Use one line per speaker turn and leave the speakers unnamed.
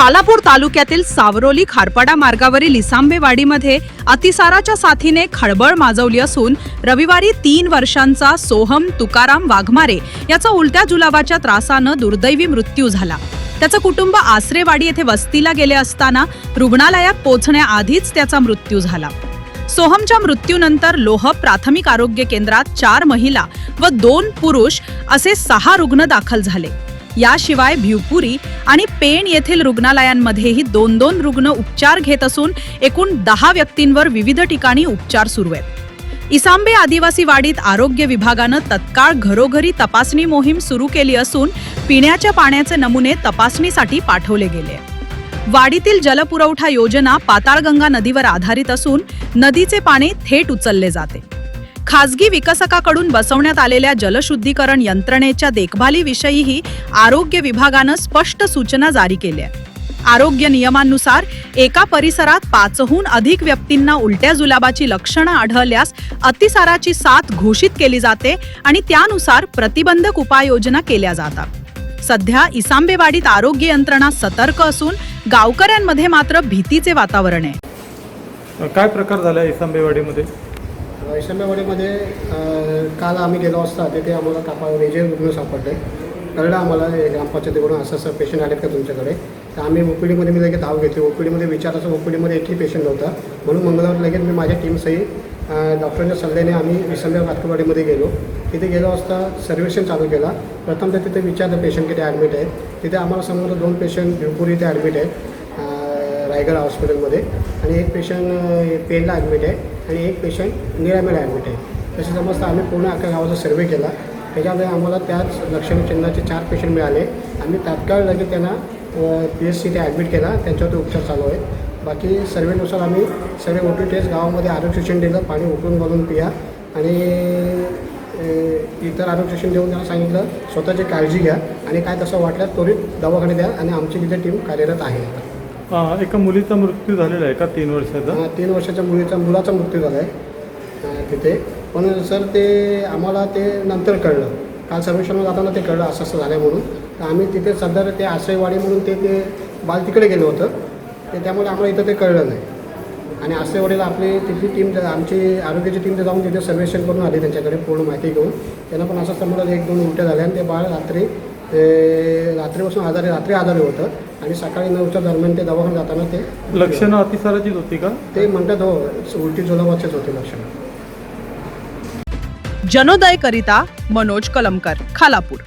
खालापूर तालुक्यातील सावरोली खारपाडा मार्गावरील इसांबेवाडीमध्ये अतिसाराच्या साथीने खळबळ माजवली असून रविवारी तीन वर्षांचा सोहम तुकाराम वाघमारे याचा उलट्या जुलाबाच्या त्रासानं दुर्दैवी मृत्यू झाला. त्याचं कुटुंब आसरेवाडी येथे वस्तीला गेले असताना रुग्णालयात पोहोचण्याआधीच त्याचा मृत्यू झाला. सोहमच्या मृत्यूनंतर लोह प्राथमिक आरोग्य केंद्रात चार महिला व दोन पुरुष असे सहा रुग्ण दाखल झाले. याशिवाय भिवपुरी आणि पेण येथील रुग्णालयांमध्येही दोन दोन रुग्ण उपचार घेत असून एकूण दहा व्यक्तींवर विविध ठिकाणी उपचार सुरू आहेत. इसांबे आदिवासी वाडीत आरोग्य विभागानं तत्काळ घरोघरी तपासणी मोहीम सुरू केली असून पिण्याच्या पाण्याचे नमुने तपासणीसाठी पाठवले गेले वाडीतील जलपुरवठा योजना पाताळगंगा नदीवर आधारित असून नदीचे पाणी थेट उचलले जाते. खासगी विकसकाकडून बसवण्यात आलेल्या जलशुद्धीकरण यंत्रणेच्या देखभालीविषयीही आरोग्य विभागानं स्पष्ट सूचना जारी केल्या आरोग्य नियमांनुसार एका परिसरात पाचहून अधिक व्यक्तींना उलट्या जुलाबाची लक्षणं आढळल्यास अतिसाराची साथ घोषित केली जाते आणि त्यानुसार प्रतिबंधक उपाययोजना केल्या जातात. सध्या इसांबेवाडीत आरोग्य यंत्रणा सतर्क असून गावकऱ्यांमध्ये मात्र भीतीचे वातावरण आहे.
काय प्रकार झाला इसांबेवाडीमध्ये?
वैषम्यवाडीमध्ये काल आम्ही गेलो असता तिथे आम्हाला कापा रेजर रुग्ण सापडले. कळलं आम्हाला ग्रामपंचायतीकडून असं असं पेशंट आलेत का तुमच्याकडे? तर आम्ही ओपीडीमध्ये मी लगेच धाव घेतली. ओ पी डीमध्ये विचारायचं ओपीडीमध्ये एकही पेशंट नव्हता. म्हणून मंगळवार लगेच मी माझ्या टीमसही डॉक्टरांच्या सल्ल्याने आम्ही विसंबे कातकवाडीमध्ये गेलो. तिथे गेलो असता सर्वेक्षण चालू केला. प्रथम तर तिथे विचारलं पेशंट किती ॲडमिट आहेत तिथे आम्हाला समोर दोन पेशंट भिवपूर इथे ॲडमिट आहेत रायगड हॉस्पिटलमध्ये आणि एक पेशंट पेनला ॲडमिट आहे. आणि एक पेशंट निरामेला ॲडमिट आहे तसे समजता आम्ही पूर्ण अख्ख्या गावाचा सर्वे केला. त्याच्यामध्ये आम्हाला त्याच लक्षणचिन्हाचे चार पेशंट मिळाले. आम्ही तात्काळ लगेच त्यांना पी एस सी ते ॲडमिट केला. त्यांच्यावरती उपचार चालू आहे बाकी सर्वेनुसार आम्ही सर्व मोठी टेस्ट गावामध्ये आरोग्य शिक्षण दिलं पाणी उकळून घालून पिया. आणि इतर आरोग्य शिक्षण देऊन त्यांना सांगितलं स्वतःची काळजी घ्या. आणि काय तसं वाटलं त्वरित दवाखाने द्या. आणि आमची तिथे टीम कार्यरत आहे. आता
एका मुलीचा मृत्यू झालेला आहे का तीन वर्षाचा?
तीन वर्षाच्या मुलीचा मुलाचा मृत्यू झाला आहे तिथे. पण सर ते आम्हाला ते नंतर कळलं. काल सर्वेक्षणाला जाताना ते कळलं असं असं झालं म्हणून. तर आम्ही तिथे सदर ते आश्रयवाडी म्हणून ते ते बाल तिकडे गेलं होतं. ते त्यामुळे आम्हाला इथं ते कळलं नाही. आणि आश्रयवाडीला आपली तिथली टीम आमची आरोग्याची टीम ते जाऊन तिथे सर्वेक्षण करून आली त्यांच्याकडे पूर्ण माहिती घेऊन. त्यांना पण असं समजलं एक दोन उलट्या झाल्या आणि ते बाळ रात्री ते रात्रीपासून आजारी रात्री आजारी होतं. आणि सकाळी नऊच्या दरम्यान ते दवाखान्यात जाताना ते
लक्षणं अतिसाराचीच होती का?
ते म्हणतात हो उलटी जुलाबाचेच होते लक्षण.
जनोदय करिता मनोज कलमकर खालापूर.